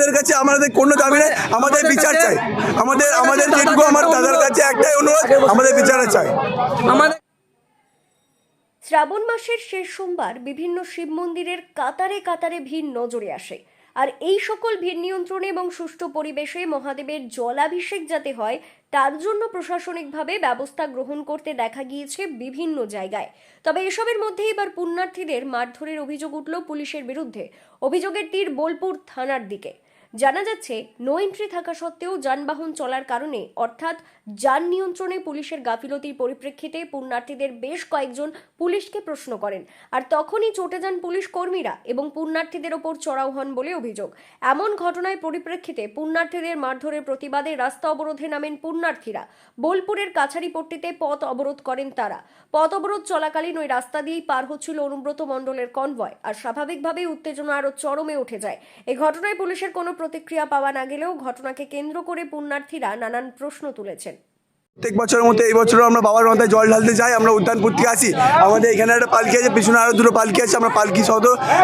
আপনাদের কাছে আমাদের কোনো দাবি নেই আমাদের বিচার চাই। আমাদের আমাদের যেটুকু আমার দাদার কাছে একটাই অনুরোধ আমাদের বিচারে চাই। আমাদের শ্রাবণ মাসের শেষ সোমবার বিভিন্ন শিব মন্দিরের কাতারে কাতারে ভিড় নজরে আসে। আর এই সকল ভিড় নিয়ন্ত্রণে এবং সুষ্ঠু পরিবেশে মহাদেবের জলাভিষেক যাতে হয় তার জন্য প্রশাসনিকভাবে ব্যবস্থা গ্রহণ করতে দেখা গিয়েছে বিভিন্ন জায়গায়। তবে এসবের মধ্যে এবার পুণ্যার্থীদের মারধরের অভিযোগ উঠল পুলিশের বিরুদ্ধে। অভিযোগের তীর বোলপুর থানার দিকে। জানা যাচ্ছে, নো এন্ট্রি থাকা সত্ত্বেও যানবাহন চলার কারণে, অর্থাৎ যান নিয়ন্ত্রণে পুলিশের গাফিলতির পরিপ্রেক্ষিতে পুণ্যার্থীদের বেশ কয়েকজন পুলিশকে প্রশ্ন করেন। আর তখনই চটে যান পুলিশ কর্মীরা এবং পুণ্যার্থীদের ওপর চড়াও হন বলে অভিযোগ। এমন ঘটনায় পরিপ্রেক্ষিতে পুণ্যার্থীদের মারধরের প্রতিবাদে রাস্তা অবরোধে নামেন পুণ্যার্থীরা। বোলপুরের কাছারিপট্টিতে পথ অবরোধ করেন তারা। পথ অবরোধ চলাকালীন ওই রাস্তা দিয়েই পার হচ্ছিল অনুব্রত মণ্ডলের কনভয়। আর স্বাভাবিকভাবেই উত্তেজনা আরও চরমে উঠে যায়। এই ঘটনায় পুলিশের কোনো প্রতিক্রিয়া পাওয়া না গেলেও ঘটনাকে কেন্দ্র করে পুণ্যার্থীরা নানান প্রশ্ন তুলেছেন। প্রত্যেক বছরের মতো এই বছরও আমরা বাবার মাথায় জল ঢালতে যাই আমরা উদ্যানপুর থেকে আসি আমাদের এখানে একটা পালকি আছে পিছনে আরও দুটো পালকি আছে আমরা পালকি সহ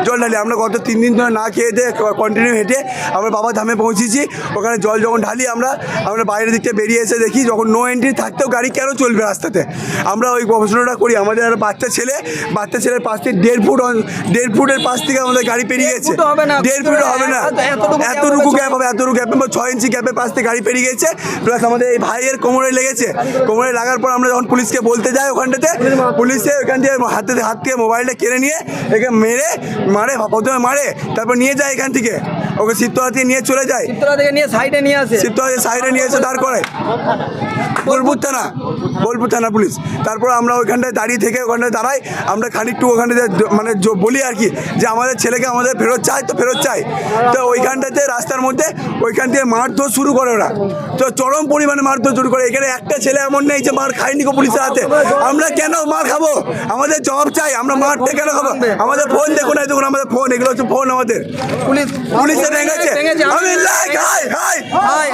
জল ঢালি। আমরা গত তিন দিন ধরে না খেয়ে দিয়ে কন্টিনিউ হেঁটে আমরা বাবা ধামে পৌঁছেছি। ওখানে জল যখন ঢালি আমরা আমরা বাইরের দিকটা বেরিয়ে এসে দেখি যখন নো এন্ট্রি থাকতেও গাড়ি কেন চলবে রাস্তাতে? আমরা ওই প্রশ্নটা করি আমাদের একটা বাচ্চা ছেলে বাচ্চা ছেলের পাশ থেকে দেড় ফুট দেড় ফুটের পাশ থেকে আমাদের গাড়ি পেরিয়ে গেছে। দেড় ফুট হবে না এতটুকু গ্যাপ হবে এতটুকু গ্যাপ ছয় ইঞ্চি গ্যাপের পাশ থেকে গাড়ি পেরিয়ে গেছে। প্লাস আমাদের এই ভাইয়ের কোমরে লেগেছে কোমরে লাগার পর আমরা যখন পুলিশকে বলতে যাই ওখানটাতে, পুলিশে ওখান থেকে হাতে হাত থেকে মোবাইলটা কেড়ে নিয়ে একে মেরে, মারে, প্রথমে মারে, তারপর নিয়ে যায় এখান থেকে। ওকে শিবতলা থেকে নিয়ে চলে যায়? চিত্তলা থেকে নিয়ে সাইডে নিয়ে আসে। শিবতলা সাইডে নিয়ে এসে দাঁড় করে। বোলপুর থানা বোলপুর থানা পুলিশ। তারপর আমরা ওইখানটায় দাঁড়িয়ে থেকে ওখানটায় দাঁড়াই। আমরা খানিকটু ওখানে মানে বলি আর কি যে আমাদের ছেলেকে আমাদের ফেরত চাই তো ফেরত চাই। তো ওইখানটাতে রাস্তার মধ্যে ওইখান থেকে মারধর শুরু করে ওরা। তো চরম পরিমাণে মারধর শুরু করে। এখানে একটা ছেলে এমন নেই যে মার খাইনি গো পুলিশের হাতে। আমরা কেন মার খাব? আমাদের জবাব চাই। আমরা মারতে কেন খাব? আমাদের ফোন দেখুন এই দেখুন আমাদের ফোন এগুলো হচ্ছে ফোন আমাদের। পুলিশ পুলিশে ভেঙেছে। ভেঙেছে আমি লাইক হাই হাই হাই